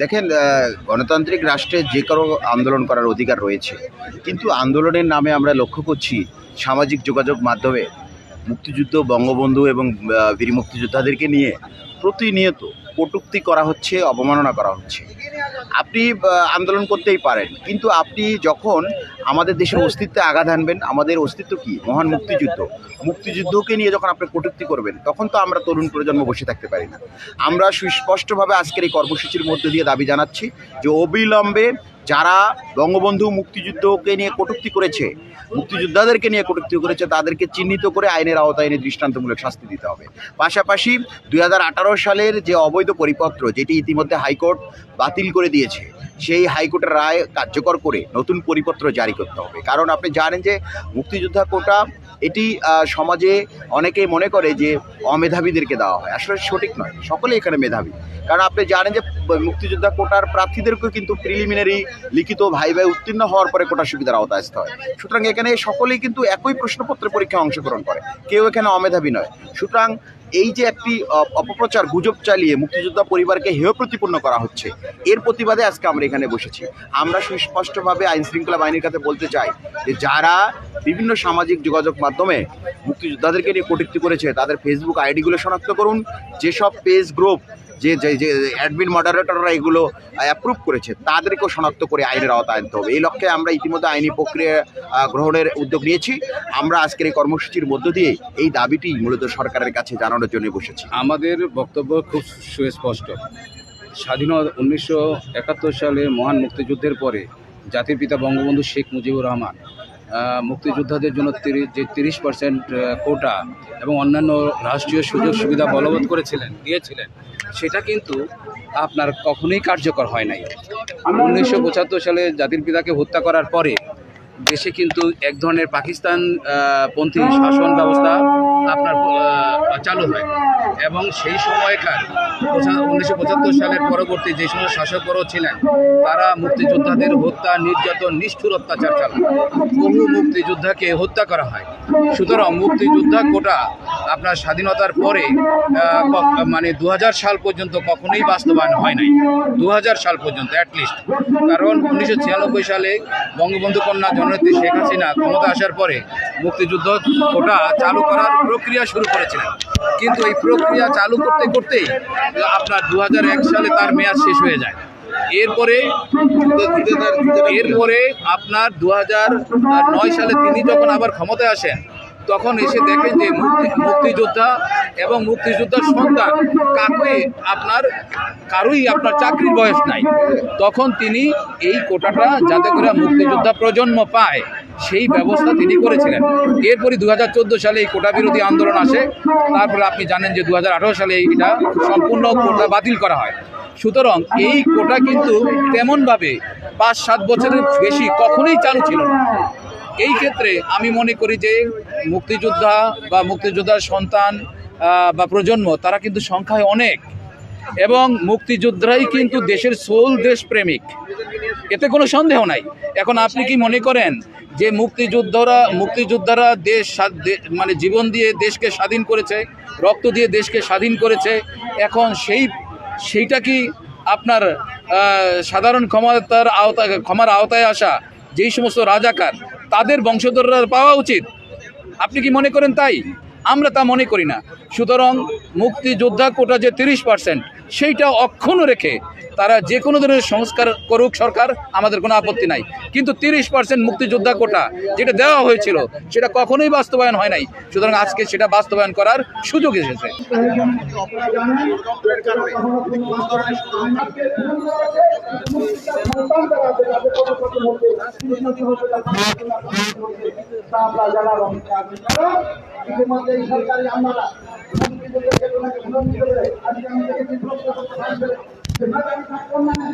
দেখেন গণতান্ত্রিক রাষ্ট্রে যে কারও আন্দোলন করার অধিকার রয়েছে, কিন্তু আন্দোলনের নামে আমরা লক্ষ্য করছি সামাজিক যোগাযোগ মাধ্যমে মুক্তিযুদ্ধ, বঙ্গবন্ধু এবং বীর মুক্তিযোদ্ধাদেরকে নিয়ে প্রতিনিয়ত কটূক্তি করা হচ্ছে, অবমাননা করা হচ্ছে। আপনি আন্দোলন করতেই পারেন, কিন্তু আপনি যখন আমাদের দেশের অস্তিত্বে আঘাত আনবেন আমাদের অস্তিত্ব কি? মহান মুক্তিযুদ্ধ। মুক্তিযুদ্ধকে নিয়ে যখন আপনি কটূক্তি করবেন, তখন তো আমরা তরুণ প্রজন্ম বসে থাকতে পারি না। আমরা সুস্পষ্টভাবে আজকের এই কর্মসূচির মধ্যে দিয়ে দাবি জানাচ্ছি যে, অবিলম্বে যারা বঙ্গবন্ধু মুক্তিযুদ্ধকে নিয়ে কটূক্তি করেছে, মুক্তিযোদ্ধাদেরকে নিয়ে কটুক্তি করেছে, তাদেরকে চিহ্নিত করে আইনের আওতায় দৃষ্টান্তমূলক শাস্তি দিতে হবে। পাশাপাশি দুই হাজার আঠারো সালের যে অবৈধ পরিপত্র যেটি ইতিমধ্যে হাইকোর্ট বাতিল করে দিয়েছে, সেই হাইকোর্টের রায় কার্যকর করে নতুন পরিপত্র জারি করতে হবে। কারণ আপনি জানেন যে মুক্তিযোদ্ধা কোটা, এটি সমাজে অনেকেই মনে করে যে অমেধাবীদেরকে দেওয়া হয়। আসলে সঠিক নয় সকলে এখানে মেধাবী। কারণ আপনি জানেন যে মুক্তিযোদ্ধা কোটার প্রার্থীদেরকেও কিন্তু প্রিলিমিনারি লিখিত ভাই ভাই উত্তীর্ণ হওয়ার পরে কোটার সুবিধার আওতায় আসতে হয়। সুতরাং এখানে সকলেই কিন্তু একই প্রশ্নপত্রের পরীক্ষায় অংশগ্রহণ করে। কেউ এখানে অমেধাবী নয়। সুতরাং এই যে একটি অপপ্রচার, গুজব চালিয়ে মুক্তিযোদ্ধা পরিবারকে হেয় প্রতিপন্ন করা হচ্ছে, এর প্রতিবাদে আজকে আমরা এখানে বসেছি। আমরা সুস্পষ্টভাবে আইন শৃঙ্খলা বাহিনীর কাছে বলতে চাই যে যারা বিভিন্ন সামাজিক যোগাযোগ মাধ্যমে মুক্তিযোদ্ধাদেরকে নিয়ে কটূক্তি করেছে, তাদের ফেসবুক আইডিগুলো শনাক্ত করুন। যেসব পেজ গ্রুপ যে যে অ্যাডমিন মডারেটররা এগুলো অ্যাপ্রুভ করেছে, তাদেরকেও শনাক্ত করে আইনের আওতায় আনতে হবে। এই লক্ষ্যে আমরা ইতিমধ্যে আইনি প্রক্রিয়া গ্রহণের উদ্যোগ নিয়েছি। আমরা আজকের এই কর্মসূচির মধ্য দিয়ে এই দাবিটি মূলত সরকারের কাছে জানানোর জন্য বসেছি। আমাদের বক্তব্য খুব সুস্পষ্ট। স্বাধীনতা উনিশশো একাত্তর সালে মহান মুক্তিযুদ্ধের পরে জাতির পিতা বঙ্গবন্ধু শেখ মুজিবুর রহমান মুক্তিযোদ্ধাদের জন্য তিরিশ যে তিরিশ পার্সেন্ট কোটা এবং অন্যান্য রাষ্ট্রীয় সুযোগ সুবিধা বলবৎ করেছিলেন, দিয়েছিলেন। সেটা কিন্তু আপনার কখনোই কার্যকর হয় নাই। উনিশশো পঁচাত্তর সালে জাতির পিতাকে হত্যা করার পরে দেশে কিন্তু এক ধরনের পাকিস্তান পন্থী শাসন ব্যবস্থা আপনার চালু হয়। এবং সেই সময়কার উনিশশো পঁচাত্তর সালের পরবর্তী যে সমস্ত শাসকবর্গ ছিলেন, তারা মুক্তিযোদ্ধাদের হত্যা, নির্যাতন, নিষ্ঠুর অত্যাচার চালান বহু মুক্তিযোদ্ধাকে হত্যা করা হয়। সুতরাং মুক্তিযোদ্ধা কোটা আপনার স্বাধীনতার পরে মানে দু হাজার সাল পর্যন্ত কখনোই বাস্তবায়ন হয় নাই। দু হাজার সাল পর্যন্ত অ্যাটলিস্ট কারণ উনিশশো ছিয়ানব্বই সালে বঙ্গবন্ধু কন্যা জননেত্রী শেখ হাসিনা ক্ষমতা আসার পরে মুক্তিযুদ্ধ ওটা চালু করার প্রক্রিয়া শুরু করেছিলেন। কিন্তু এই প্রক্রিয়া চালু করতে করতেই আপনার দু হাজার এক সালে তার মেয়াদ শেষ হয়ে যায়। এরপরে এরপরে আপনার দু নয় সালে তিনি যখন আবার ক্ষমতায় আসেন তখন এসে দেখেন যে মুক্তি মুক্তিযোদ্ধা এবং মুক্তিযোদ্ধার সন্তান, কাকুই আপনার, কারোই আপনার চাকরির বয়স নাই। তখন তিনি এই কোটাটা যাতে করে মুক্তিযোদ্ধা প্রজন্ম পায়, সেই ব্যবস্থা তিনি করেছিলেন। এরপরই দু হাজার সালে এই কোটা বিরোধী আন্দোলন আসে। তারপরে আপনি জানেন যে দু হাজার আঠেরো সালে এইটা সম্পূর্ণ কোটা বাতিল করা হয়। সুতরাং এই কোটা কিন্তু তেমনভাবে পাঁচ সাত বছরের বেশি কখনোই চালু ছিল না। এই ক্ষেত্রে আমি মনে করি যে মুক্তিযোদ্ধা বা মুক্তিযোদ্ধার সন্তান বা প্রজন্ম, তারা কিন্তু সংখ্যায় অনেক। এবং মুক্তিযোদ্ধাই কিন্তু দেশের সোল দেশপ্রেমিক। এতে কোনো সন্দেহ নাই। এখন আপনি কি মনে করেন যে মুক্তিযোদ্ধারা মুক্তিযোদ্ধারা দেশ মানে জীবন দিয়ে দেশকে স্বাধীন করেছে, রক্ত দিয়ে দেশকে স্বাধীন করেছে, এখন সেই, সেইটা কি আপনার সাধারণ ক্ষমতার আওতায়, ক্ষমার আওতায় আসা যেই সমস্ত রাজাকার, তাদের বংশধররা পাওয়া উচিত? আপনি কি মনে করেন তাই? আমরা তা মনে করি না। সুতরাং মুক্তিযোদ্ধা কোটা যে তিরিশ পার্সেন্ট সেইটা অক্ষুণ্ণ রেখে তারা যে কোনো ধরনের সংস্কার করুক সরকার, আমাদের কোনো আপত্তি নাই। কিন্তু তিরিশ পার্সেন্ট মুক্তিযোদ্ধা কোটা যেটা দেওয়া হয়েছিল, সেটা কখনোই বাস্তবায়ন হয় নাই। সুতরাং আজকে সেটা বাস্তবায়ন করার সুযোগ এসেছে। ইতিমধ্যে এই সরকারি আমরা আজকে আমি দেখেছি